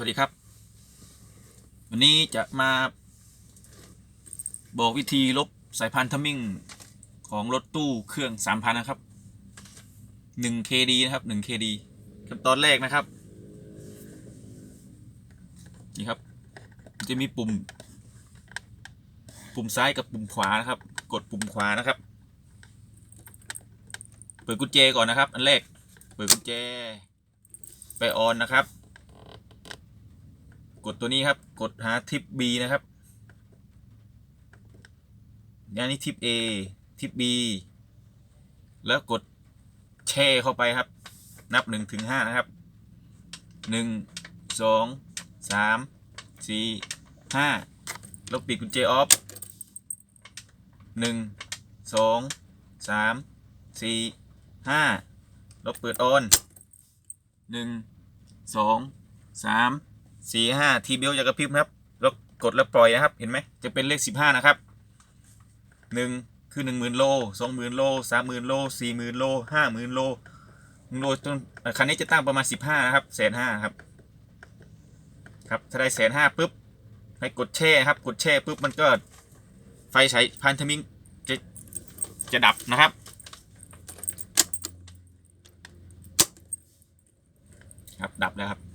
สวัสดีครับ วันนี้จะมาบอกวิธีลบสายพานทัมมิ่งของรถตู้เครื่อง 3,000 นะครับ 1 KD นะครับ 1 KD ขั้นตอนแรกนะครับ นี่ครับ จะมีปุ่ม ปุ่มซ้ายกับปุ่มขวานะครับ กดปุ่มขวานะครับ เปิดกุญแจก่อนนะครับ อันแรก เปิดกุญแจ ไปออนนะครับ ดตัวนี้ครับกดหาทิป B นะครับอันนี้ทิป A ทิป B แล้วกดแช่เข้าไปครับ นับหนึ่งถึงห้านะครับหนึ่งสองสามสี่ห้าแล้วปิดกุญแจออฟหนึ่งสองสามสี่ห้าแล้วเปิดออนหนึ่ง สี่ห้าทีเบลจะกระพริบนะครับแล้วกดแล้วปล่อยนะครับ เห็นไหมจะเป็นเลขสิบห้านะครับหนึ่งคือหนึ่งหมื่นโลสองหมื่นโลสามหมื่นโลสี่หมื่นโลห้าหมื่นโลโลจนคันนี้จะตั้งประมาณสิบห้านะครับแสนห้าครับ ครับถ้าได้แสนห้าปุ๊บให้กดแช่ครับ กดแช่ปุ๊บมันก็ไฟใช้พันธมิงจะจะดับนะครับ ครับดับแล้วครับ